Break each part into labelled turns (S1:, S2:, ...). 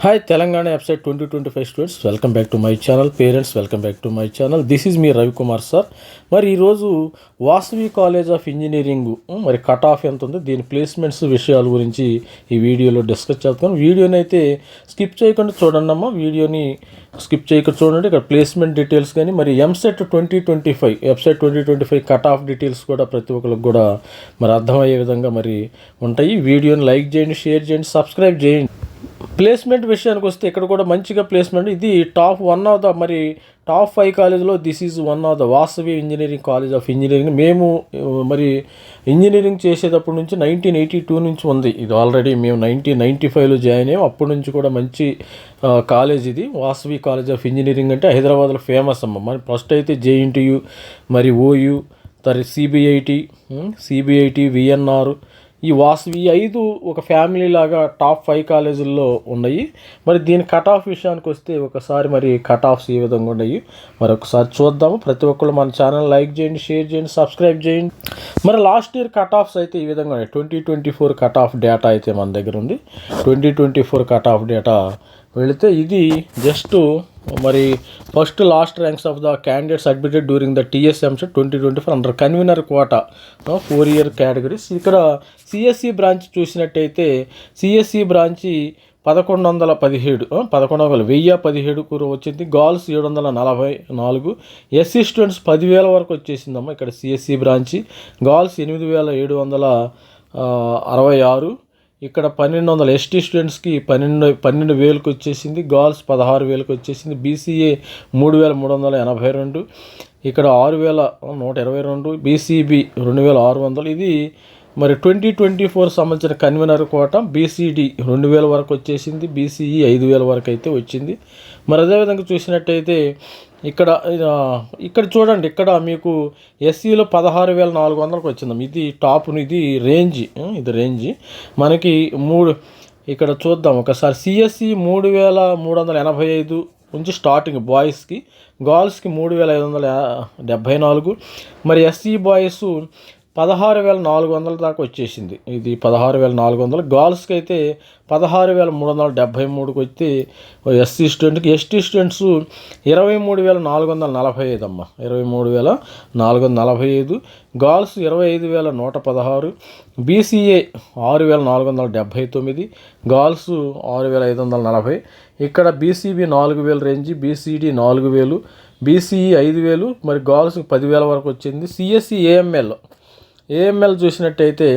S1: Hi Telangana website twenty twenty five students welcome back to my channel parents welcome back to my channel this is me Ravikumar sir మరి ఈరోజు Vasavi college of engineering మరి cut off ఎంత ఉంది? దీని placements విషయాల గురించి ఈ వీడియోలో డిస్కస్ చేస్తాను వీడియోని అయితే స్కిప్ చేయకుండా చూడండి అమ్మా. వీడియోని స్కిప్ చేయకుండా చూడండి. ఇక్కడ ప్లేస్మెంట్ డీటెయిల్స్ కానీ మరి EAMCET twenty twenty five website twenty twenty five cut off details కూడా ప్రతి ఒక్కరికి కూడా మరి అర్థమయ్యే విధంగా మరి ఉంటాయి. వీడియోని లైక్ చేయండి షేర్ చేయండి సబ్స్క్రైబ్ చేయండి. ప్లేస్మెంట్ విషయానికి వస్తే ఇక్కడ కూడా మంచిగా ప్లేస్మెంట్. ఇది టాప్ వన్ ఆఫ్ ద మరి టాప్ ఫైవ్ కాలేజ్లో this is one of the Vasavi engineering college of engineering. మేము మరి ఇంజనీరింగ్ చేసేటప్పటి నుంచి నైన్టీన్ ఎయిటీ టూ నుంచి ఉంది. ఇది ఆల్రెడీ మేము నైన్టీన్ నైంటీ ఫైవ్లో జాయిన్ అయ్యాం. అప్పటి నుంచి కూడా మంచి కాలేజ్ ఇది. వాసవి కాలేజ్ ఆఫ్ ఇంజనీరింగ్ అంటే హైదరాబాద్లో ఫేమస్ అమ్మ. మరి ఫస్ట్ అయితే జేఎన్టీయు మరి ఓయు తర్వాత సిబిఐటి సిబిఐటి విఎన్ఆర్ ఈ వాసవి ఐదు ఒక ఫ్యామిలీ లాగా టాప్ ఫైవ్ కాలేజీల్లో ఉన్నాయి. మరి దీని కట్ ఆఫ్ విషయానికి వస్తే ఒకసారి మరి కట్ ఆఫ్స్ ఏ విధంగా ఉన్నాయి? మరి ఒకసారి చూద్దాము. ప్రతి ఒక్కరు మన ఛానల్ లైక్ చేయండి షేర్ చేయండి సబ్స్క్రైబ్ చేయండి. మరి లాస్ట్ ఇయర్ కట్ ఆఫ్స్ అయితే ఈ విధంగా ఉన్నాయి. Twenty twenty four cut off data అయితే మన దగ్గర ఉంది. Twenty twenty four cut off data వెళితే ఇది జస్ట్ మరి first last ranks of the candidates admitted during the TSMS twenty twenty four under convener quota four year categories ఇక్కడ CSE branch చూసినట్టయితే CSE branch పదకొండు వందల పదిహేడు పదకొండు వందల వెయ్యి పదిహేడు కూర వచ్చింది. గర్ల్స్ ఏడు వందల నలభై నాలుగు. ఎస్సీ స్టూడెంట్స్ పదివేల వరకు వచ్చేసిందమ్మా ఇక్కడ సిఎస్సి బ్రాంచి గర్ల్స్ ఎనిమిది వేల ఏడు వందల అరవై ఆరు. ఇక్కడ పన్నెండు వందల ఎస్టీ స్టూడెంట్స్కి పన్నెండు పన్నెండు వేలకు వచ్చేసింది. గర్ల్స్ పదహారు వేలకు వచ్చేసింది. బీసీఏ మూడు వేల మూడు వందల ఎనభై రెండు. ఇక్కడ ఆరు వేల నూట ఇరవై రెండు. బీసీబీ రెండు వేల ఆరు వందలు. ఇది మరి ట్వంటీ ట్వంటీ ఫోర్ సంబంధించిన కన్వీనర్ కోట. బీసీడీ రెండు వేల వరకు వచ్చేసింది. బీసీఈ ఐదు వేల వరకు అయితే వచ్చింది. మరి అదేవిధంగా చూసినట్టయితే ఇక్కడ ఇక్కడ చూడండి ఇక్కడ మీకు ఎస్సీలో పదహారు వేల నాలుగు వందలకు వచ్చింది. ఇది టాప్ ఇది రేంజ్ ఇది రేంజ్. మనకి మూడు ఇక్కడ చూద్దాం ఒకసారి. సిఎస్సి మూడు వేల మూడు వందల ఎనభై ఐదు నుంచి స్టార్టింగ్ బాయ్స్కి గర్ల్స్కి మూడు వేల ఐదు వందల డెబ్భై నాలుగు. మరి ఎస్సీ బాయ్స్ పదహారు వేల నాలుగు వందల దాకా వచ్చేసింది. ఇది పదహారు వేల నాలుగు వందలు. గర్ల్స్కి అయితే పదహారు వేల మూడు వందల డెబ్భై మూడుకి వచ్చి ఎస్సీ స్టూడెంట్కి ఎస్టీ స్టూడెంట్స్ ఇరవై మూడు వేల నాలుగు వందల నలభై ఐదు అమ్మ ఇరవై మూడు వేల నాలుగు వందల నలభై ఐదు. గర్ల్స్ ఇరవై ఐదు వేల నూట పదహారు. బీసీఏ ఆరు వేల నాలుగు వందల డెబ్భై తొమ్మిది. గర్ల్స్ ఆరు వేల ఐదు వందల నలభై. ఇక్కడ బీసీబీ నాలుగు వేల రేంజ్ బీసీడీ నాలుగు వేలు బీసీఈ ఐదు వేలు మరి గర్ల్స్ పదివేల వరకు వచ్చింది. సిఎస్సి ఏఎంఎల్ ఏఎంఎల్ చూసినట్టయితే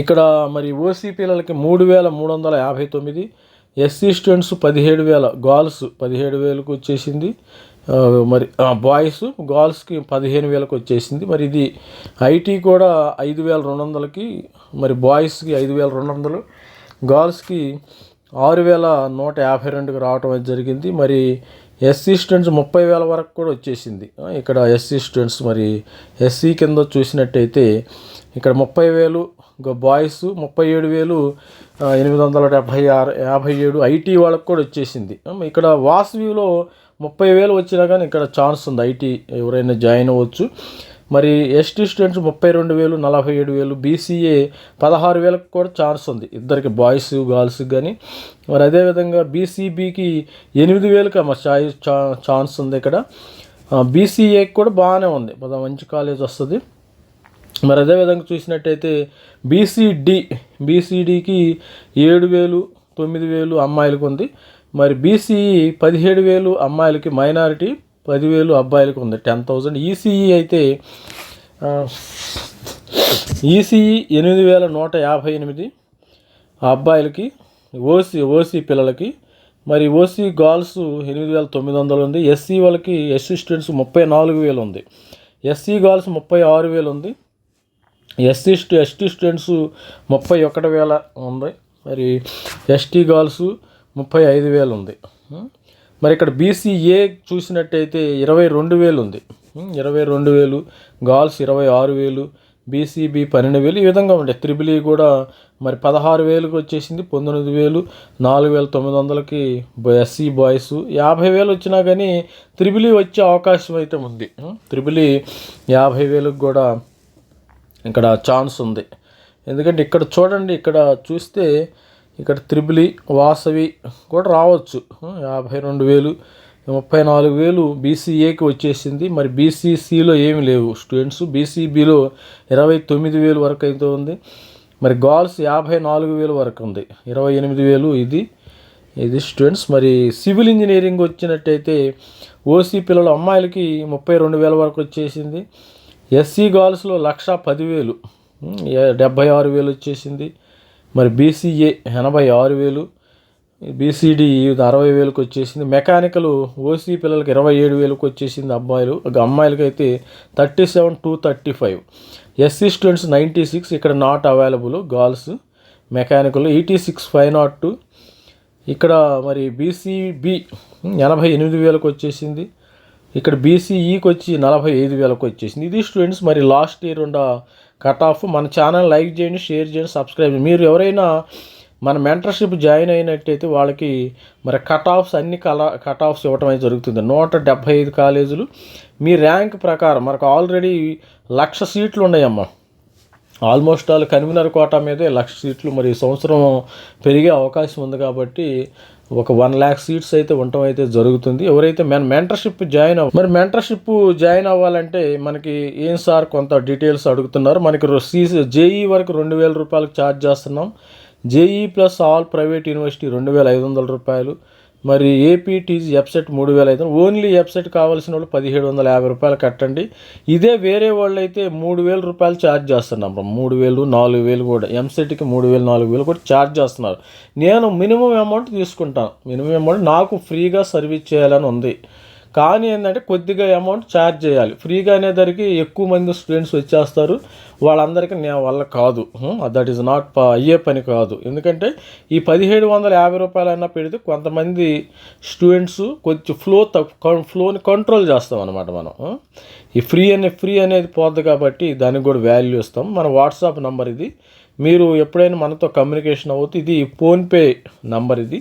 S1: ఇక్కడ మరి ఓసీ పిల్లలకి మూడు వేల మూడు వందల యాభై తొమ్మిది ఎస్సీ స్టూడెంట్స్ పదిహేడు వేల గర్ల్స్ పదిహేడు వేలకు వచ్చేసింది. మరి బాయ్స్ గర్ల్స్కి పదిహేను వేలకు వచ్చేసింది. మరి ఇది ఐటీ కూడా ఐదు వేల రెండు వందలకి మరి బాయ్స్కి ఐదు వేల రెండు వందలు గర్ల్స్కి ఆరు వేల నూట యాభై రెండుకి రావటం జరిగింది. మరి ఎస్సీ స్టూడెంట్స్ ముప్పై వేల వరకు కూడా వచ్చేసింది. ఇక్కడ ఎస్సీ స్టూడెంట్స్ మరి ఎస్సీ కింద చూసినట్టయితే ఇక్కడ ముప్పై వేలు బాయ్స్ ముప్పై ఏడు వేలు ఎనిమిది వందల డెబ్భై ఆరు యాభై ఏడు ఐటీ వాళ్ళకి కూడా వచ్చేసింది. ఇక్కడ వాసవిలో ముప్పై వేలు వచ్చినా కానీ ఇక్కడ ఛాన్స్ ఉంది. ఐటీ ఎవరైనా జాయిన్ అవ్వచ్చు. మరి ఎస్టీ స్టూడెంట్స్ ముప్పై రెండు వేలు నలభై ఏడు వేలు బీసీఏ పదహారు వేలకు కూడా ఛాన్స్ ఉంది. ఇద్దరికి బాయ్స్ గర్ల్స్కి కానీ మరి అదేవిధంగా బీసీబీకి ఎనిమిది వేలకు మరి ఛాన్స్ ఉంది ఇక్కడ. బీసీఏకి కూడా బాగానే ఉంది. మంచి కాలేజ్ వస్తుంది. మరి అదేవిధంగా చూసినట్టయితే బీసీడి బీసీడీకి ఏడు వేలు తొమ్మిది వేలు అమ్మాయిలకు ఉంది. మరి బీసీఈ పదిహేడు వేలు అమ్మాయిలకి మైనారిటీ పదివేలు అబ్బాయిలకు ఉంది. టెన్ థౌజండ్ ఈసీఈ అయితే ఈసీఈ ఎనిమిది వేల నూట యాభై ఎనిమిది ఆ అబ్బాయిలకి ఓసీ ఓసీ పిల్లలకి మరి ఓసీ గర్ల్స్ ఎనిమిది వేల తొమ్మిది వందలు ఉంది. ఎస్సీ వాళ్ళకి ఎస్సీ స్టూడెంట్స్ ముప్పై నాలుగు వేలు ఉంది. ఎస్సీ గర్ల్స్ ముప్పై ఆరు వేలు ఉంది. ఎస్సీ స్టూ ఎస్టీ స్టూడెంట్స్ ముప్పై ఒకటి వేల ఉంది. మరి ఎస్టీ గర్ల్స్ ముప్పై ఐదు వేలు ఉంది. మరి ఇక్కడ బీసీఏ చూసినట్టయితే ఇరవై రెండు వేలు ఉంది. ఇరవై రెండు వేలు గర్ల్స్ ఇరవై ఆరు వేలు బీసీబీ పన్నెండు వేలు ఈ విధంగా ఉండే. త్రిబుల్ ఈ e కూడా మరి పదహారు వేలకు వచ్చేసింది పంతొమ్మిది వేలు నాలుగు వేల తొమ్మిది వందలకి ఎస్సీ బాయ్స్ యాభై వేలు వచ్చినా కానీ త్రిబుల్ ఈ e వచ్చే అవకాశం అయితే ఉంది. త్రిబుల్ ఈ e యాభై వేలకు కూడా ఇక్కడ ఛాన్స్ ఉంది. ఎందుకంటే ఇక్కడ చూడండి ఇక్కడ చూస్తే ఇక్కడ త్రిబులి వాసవి కూడా రావచ్చు. యాభై రెండు వేలు ముప్పై నాలుగు వేలు బీసీఏకి వచ్చేసింది. మరి బీసీసీలో ఏమి లేవు. స్టూడెంట్స్ బీసీబీలో ఇరవై తొమ్మిది వేలు వరకు అయితే ఉంది. మరి గర్ల్స్ యాభై నాలుగు వేలు వరకు ఉంది. ఇరవై ఎనిమిది వేలు ఇది. ఇది స్టూడెంట్స్ మరి సివిల్ ఇంజనీరింగ్ వచ్చినట్టయితే ఓసీ పిల్లల అమ్మాయిలకి ముప్పై రెండు వేల వరకు వచ్చేసింది. ఎస్సీ గర్ల్స్లో లక్ష పదివేలు డెబ్భై ఆరు వేలు వచ్చేసింది. మరి బీసీఏ ఎనభై ఆరు వేలు బీసీడీ అరవై వేలకు వచ్చేసింది. మెకానికల్ ఓసీ పిల్లలకి ఇరవై ఏడు వేలకు వచ్చేసింది అబ్బాయిలు. ఇక అమ్మాయిలకి అయితే thirty seven two thirty five SC students ninety six ఇక్కడ not available girls mechanical eighty six five not two ఇక్కడ మరి బీసీబీ ఎనభై ఎనిమిది వేలకు వచ్చేసింది. ఇక్కడ బీసీఈకి వచ్చి నలభై ఐదు వేలకు వచ్చేసింది. ఇది స్టూడెంట్స్ మరి లాస్ట్ ఇయర్ ఉన్న కట్ ఆఫ్ మన ఛానల్ లైక్ చేయండి షేర్ చేయండి సబ్స్క్రైబ్ మీరు ఎవరైనా మన మెంటర్షిప్ జాయిన్ అయినట్టయితే వాళ్ళకి మరి కట్ ఆఫ్స్ అన్ని కలా కట్ ఆఫ్స్ ఇవ్వటం అయితే జరుగుతుంది. నూట డెబ్భై ఐదు కాలేజీలు. మీ ర్యాంక్ ప్రకారం మనకు ఆల్రెడీ లక్ష సీట్లు ఉన్నాయమ్మా. ఆల్మోస్ట్ ఆల్ కన్వీనర్ కోటా మీదే లక్ష సీట్లు. మరి సంవత్సరం పెరిగే అవకాశం ఉంది కాబట్టి ఒక వన్ ల్యాక్ సీట్స్ అయితే ఉండటం అయితే జరుగుతుంది. ఎవరైతే మన మెంటర్షిప్ జాయిన్ అవ్వ మరి మెంటర్షిప్ జాయిన్ అవ్వాలంటే మనకి ఏం సార్ కొంత డీటెయిల్స్ అడుగుతున్నారు. మనకి సీస్ జేఈ వరకు రెండు వేల రూపాయలకు ఛార్జ్ చేస్తున్నాం. JEE plus all private university రెండు వేల ఐదు వందల రూపాయలు. మరి ఏపీటీజీ వెబ్సైట్ మూడు వేల ఐదు ఓన్లీ వెబ్సైట్ కావాల్సిన వాళ్ళు పదిహేడు వందల యాభై రూపాయలు కట్టండి. ఇదే వేరే వాళ్ళు అయితే మూడు వేల రూపాయలు ఛార్జ్ చేస్తున్నాం మూడు వేలు నాలుగు వేలు కూడా. ఎంసెట్కి మూడు వేలు నాలుగు వేలు కూడా ఛార్జ్ చేస్తున్నారు. నేను మినిమం అమౌంట్ తీసుకుంటాను. మినిమం అమౌంట్ నాకు ఫ్రీగా సర్వీస్ చేయాలని ఉంది. కానీ ఏంటంటే కొద్దిగా అమౌంట్ ఛార్జ్ చేయాలి. ఫ్రీగా అనేసరికి ఎక్కువ మంది స్టూడెంట్స్ వచ్చేస్తారు. వాళ్ళందరికీ నా వల్ల కాదు. దట్ ఈస్ నాట్ అయ్యే పని కాదు. ఎందుకంటే ఈ పదిహేడు వందల యాభై రూపాయలైనా పెడితే కొంతమంది స్టూడెంట్స్ కొంచెం ఫ్లో తక్కువ ఫ్లోని కంట్రోల్ చేస్తాం అనమాట మనం. ఈ ఫ్రీ అనే ఫ్రీ అనేది పోద్ది కాబట్టి దానికి కూడా వాల్యూ ఇస్తాం. మన వాట్సాప్ నంబర్ ఇది. మీరు ఎప్పుడైనా మనతో కమ్యూనికేషన్ అవుతుంది ఇది ఫోన్పే నంబర్ ఇది.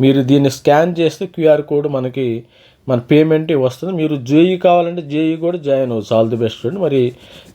S1: మీరు దీన్ని స్కాన్ చేస్తే క్యూఆర్ కోడ్ మనకి మన పేమెంట్ వస్తుంది. మీరు జేఈ కావాలంటే జేఈ కూడా జాయిన్ అవ్వచ్చు. ఆల్ ది బెస్ట్ అండి మరి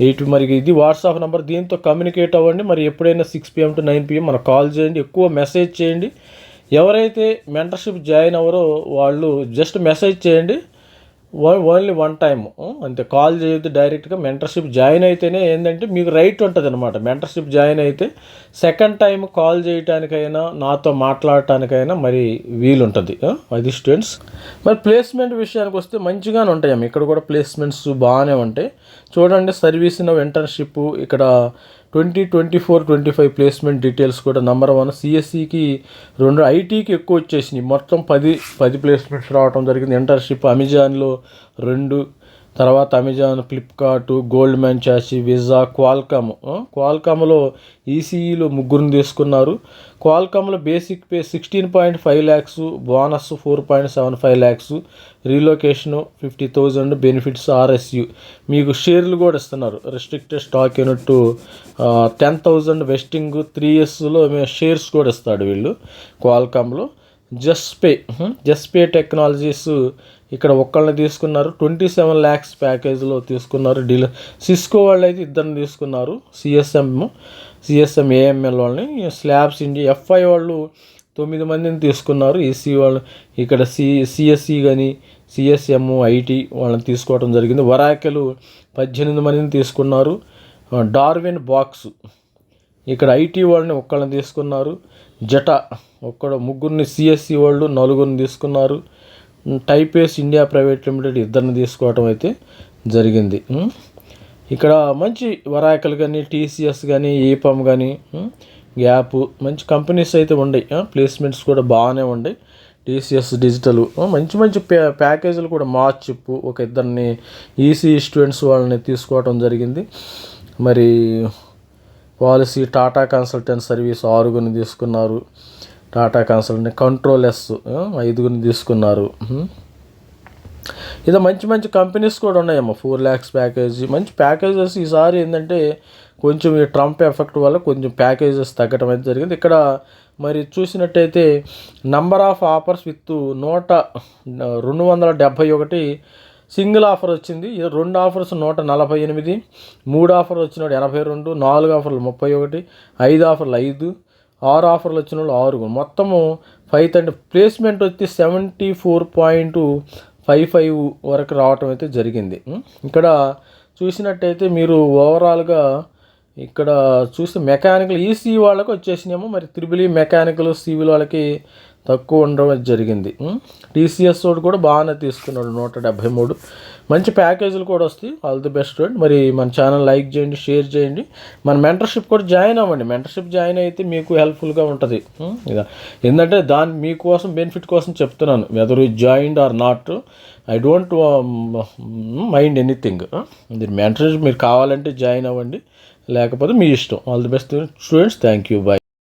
S1: ఎయిట్ మరి ఇది వాట్సాప్ నెంబర్ దీంతో కమ్యూనికేట్ అవ్వండి. మరి ఎప్పుడైనా six PM to nine PM మనకు కాల్ చేయండి. ఎక్కువ మెసేజ్ చేయండి. ఎవరైతే మెంటర్షిప్ జాయిన్ అవ్వరో వాళ్ళు జస్ట్ మెసేజ్ చేయండి. ఓన్లీ వన్ టైం అంతే. కాల్ చేయొద్దు డైరెక్ట్గా మెంటర్షిప్ జాయిన్ అయితేనే ఏంటంటే మీకు రైట్ ఉంటుంది అనమాట మెంటర్షిప్ జాయిన్ అయితే సెకండ్ టైం కాల్ చేయటానికైనా నాతో మాట్లాడటానికైనా మరి వీలుంటుంది. అది స్టూడెంట్స్ మరి ప్లేస్మెంట్ విషయానికి వస్తే మంచిగానే ఉంటాయి ఇక్కడ కూడా ప్లేస్మెంట్స్ బాగానే ఉంటాయి. చూడండి సర్వీస్ ఇన్ ఇంటర్న్షిప్ ఇక్కడ twenty twenty four twenty five placement details కూడా నెంబర్ వన్ సిఎస్సికి రెండు ఐటీకి ఎక్కువ వచ్చేసినాయి. మొత్తం పది పది ప్లేస్మెంట్స్ రావడం జరిగింది. ఇంటర్న్షిప్ అమెజాన్లో రెండు తర్వాత Amazon Flipkart Goldman chassis Visa Qualcomm క్వాల్కామ్లో ఈసీఈలో ముగ్గురిని తీసుకున్నారు. క్వాల్కామ్లో basic pay sixteen point five lakhs bonus four point seven five lakhs relocation fifty thousand benefits RSU. మీకు షేర్లు కూడా ఇస్తున్నారు. Restricted stock unit ten thousand vesting three ఇయర్స్లో shares కూడా ఇస్తాడు వీళ్ళు క్వాల్కామ్లో. జస్పే జస్పే టెక్నాలజీస్ ఇక్కడ ఒక్కళ్ళని తీసుకున్నారు. ట్వంటీ సెవెన్ ల్యాక్స్ ప్యాకేజ్లో తీసుకున్నారు డీలర్ సిస్కో వాళ్ళు అయితే ఇద్దరిని తీసుకున్నారు. సిఎస్ఎం సిఎస్ఎం ఏఎంఎల్ వాళ్ళని. స్లాబ్స్ ఇండియా ఎఫ్ఐ వాళ్ళు తొమ్మిది మందిని తీసుకున్నారు. ఈసీ వాళ్ళు ఇక్కడ సి సిఎస్సి కానీ సిఎస్ఎం ఐటీ వాళ్ళని తీసుకోవడం జరిగింది. వరాకెలు పద్దెనిమిది మందిని తీసుకున్నారు. Darwin box. ఇక్కడ ఐటీ వాళ్ళని ఒక్కళ్ళని తీసుకున్నారు. జట ఒక్కడ ముగ్గురిని సిఎస్సి వాళ్ళు నలుగురిని తీసుకున్నారు. టైపేస్ ఇండియా ప్రైవేట్ లిమిటెడ్ ఇద్దరిని తీసుకోవటం అయితే జరిగింది. ఇక్కడ మంచి వరాకలు కానీ టీసీఎస్ కానీ ఈపమ్ కానీ గ్యాప్ మంచి కంపెనీస్ అయితే ఉన్నాయి ప్లేస్మెంట్స్ కూడా బాగానే ఉన్నాయి టీసీఎస్ డిజిటల్ మంచి మంచి ప్యా ప్యాకేజీలు కూడా. మార్చిప్ ఒక ఇద్దరిని ఈసీ స్టూడెంట్స్ వాళ్ళని తీసుకోవడం జరిగింది. మరి పాలసీ టాటా కన్సల్టెంట్ సర్వీస్ ఆరుగురిని తీసుకున్నారు. టాటా కన్సల్టెంట్ కంట్రోల్ ఎస్ ఐదుగురిని తీసుకున్నారు. ఉం. ఇలా మంచి మంచి కంపెనీస్ కూడా ఉన్నాయమ్మా. ఫోర్ ల్యాక్స్ ప్యాకేజీ మంచి ప్యాకేజెస్ ఈసారి ఏంటంటే కొంచెం ఈ ట్రంప్ ఎఫెక్ట్ వల్ల కొంచెం ప్యాకేజెస్ తగ్గడం అయితే జరిగింది. ఇక్కడ మరి చూసినట్టయితే నంబర్ ఆఫ్ ఆఫర్స్ విత్ నూట రెండు వందల డెబ్భై ఒకటి సింగిల్ ఆఫర్ వచ్చింది. ఇది రెండు ఆఫర్స్ నూట నలభై ఎనిమిది మూడు ఆఫర్ వచ్చినాడు ఎనభై రెండు నాలుగు ఆఫర్లు ముప్పై ఒకటి ఐదు ఆఫర్లు ఐదు ఆరు ఆఫర్లు వచ్చిన వాళ్ళు ఆరుగురు మొత్తము ఫైవ్ థర్టీ ప్లేస్మెంట్ వచ్చి seventy four point five five వరకు రావటం అయితే జరిగింది. ఇక్కడ చూసినట్టయితే మీరు ఓవరాల్గా ఇక్కడ చూస్తే మెకానికల్ ఈసీ వాళ్ళకి వచ్చేసినాము మరి త్రిబుల్ మెకానికల్ సివిల్ వాళ్ళకి తక్కువ ఉండడం జరిగింది. టీసీఎస్ వాడు కూడా బాగానే తీసుకున్నాడు నూట డెబ్భై మూడు. మంచి ప్యాకేజీలు కూడా వస్తాయి. ఆల్ ది బెస్ట్ స్టూడెంట్ మరి మన ఛానల్ లైక్ చేయండి షేర్ చేయండి. మన మెంటర్షిప్ కూడా జాయిన్ అవ్వండి. మెంటర్షిప్ జాయిన్ అయితే మీకు హెల్ప్ఫుల్గా ఉంటుంది. ఇదా. ఎందుకంటే దాని మీకోసం బెనిఫిట్ కోసం చెప్తున్నాను. Whether you joined or not I don't mind anything మీరు మెంటర్షిప్ మీరు కావాలంటే జాయిన్ అవ్వండి. లేకపోతే మీ ఇష్టం. All the best. Students thank you bye